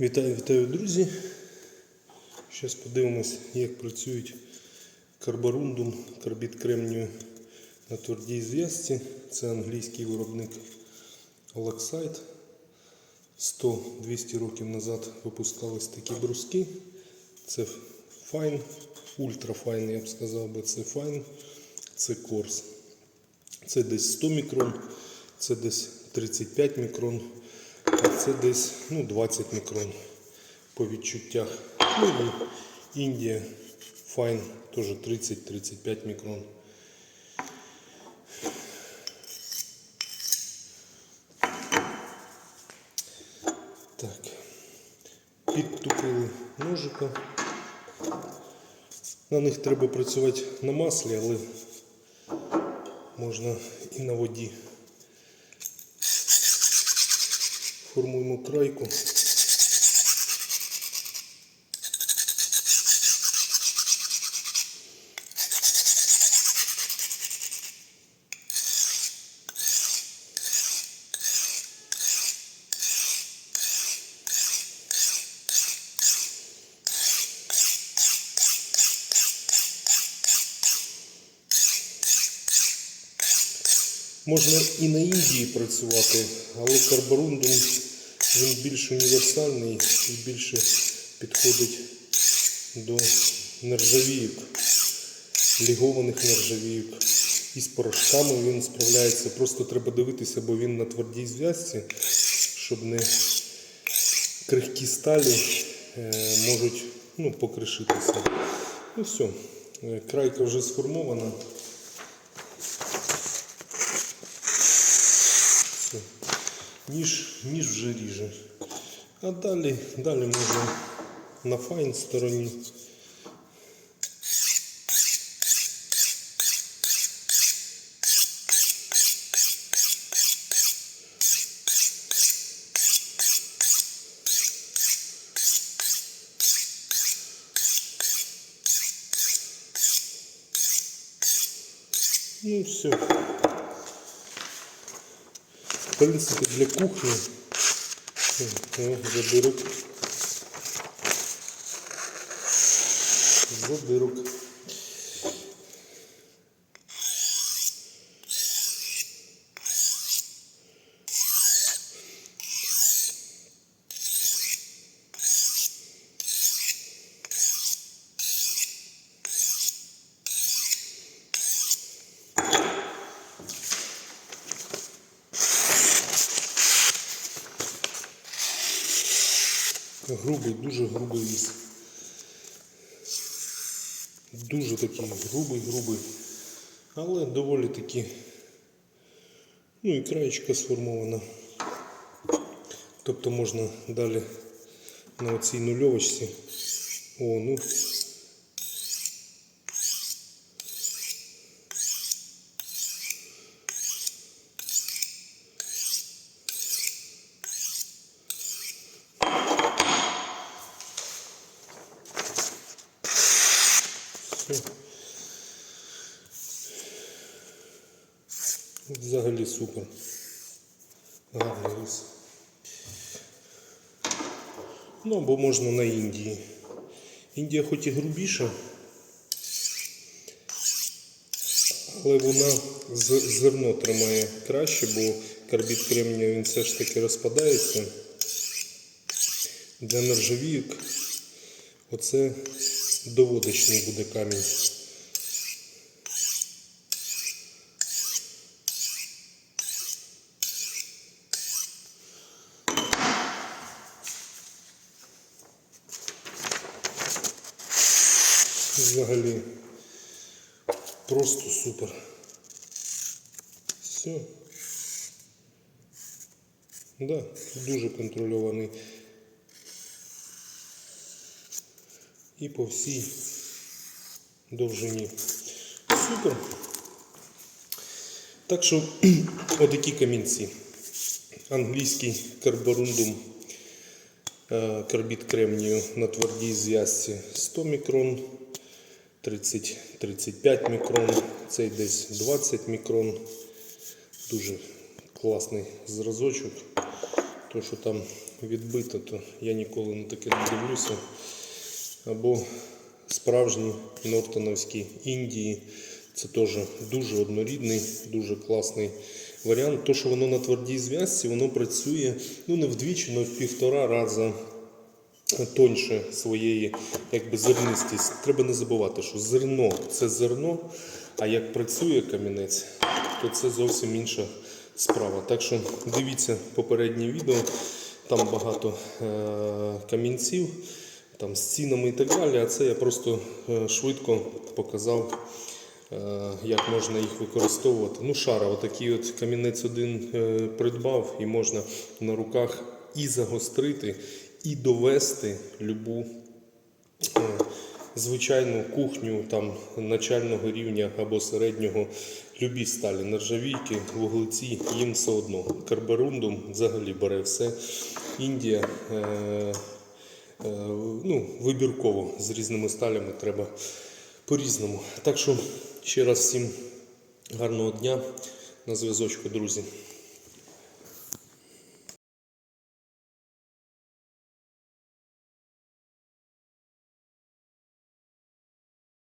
Вітаю, вітаю, друзі. Зараз подивимось, як працюють карборундум, карбід кремнію на твердій зв'язці. Це англійський виробник Lexite. 100-200 років назад випускались такі бруски. Це файн, ультрафайн, я б сказав би, це файн, це корс. Це десь 100 мікрон, це десь 35 мікрон, це десь ну, 20 мікрон по відчуттях. Ну і Індія файн теж 30-35 мікрон. Так, підтупили ножика. На них треба працювати на маслі, але можна і на воді. Формуємо крайку. Можна і на Індії працювати, але карборундум він більш універсальний і більше підходить до нержавійок, лігованих нержавійок. І з порошками він справляється. Просто треба дивитися, бо він на твердій зв'язці, щоб не крихкі сталі е, можуть ну, покришитися. Ну все, Е, крайка вже сформована. Ніж, ніж вже ріже. А далі, далі можна на файн стороні. Ну все. Принципі, для кухні О, задирок. Грубий, дуже грубий ліс. Дуже такий грубий, грубий. Але доволі таки. Ну і краєчка сформована. Тобто можна далі на оцій нульовочці. О, ну. Взагалі супер. Гарний рис. Ну, або можна на Індії. Індія хоч і грубіша, але вона зерно тримає краще, бо карбід кремнію він все ж таки розпадається. Для нержавійок оце доводочний буде камінь. Взагалі просто супер. Все. Да, дуже контрольований. І по всій довжині. Супер. Так що отакі камінці. Англійський карборундум е, карбід кремнію на твердій зв'язці 100 мікрон, 30-35 мікрон, цей десь 20 мікрон. Дуже класний зразочок. То, що там відбито, то я ніколи на таке не дивлюся. Або справжні нортоновські Індії. Це теж дуже однорідний, дуже класний варіант. То, що воно на твердій зв'язці, воно працює ну не вдвічі, але в півтора рази тоньше своєї якби, зернистість. Треба не забувати, що зерно це зерно, а як працює камінець, то це зовсім інша справа. Так що дивіться попереднє відео, там багато е- камінців, там з цінами і так далі. А це я просто е, швидко показав. е, Як можна їх використовувати? Ну, шара, отакий от камінець один е, придбав, і можна на руках і загострити, і довести любу звичайну кухню там начального рівня або середнього любі сталі, нержавійки, вуглеці, їм все одно. Карборундум взагалі бере все. Індія ну, вибірково з різними сталями треба по-різному. Так що ще раз всім гарного дня на зв'язочку, друзі.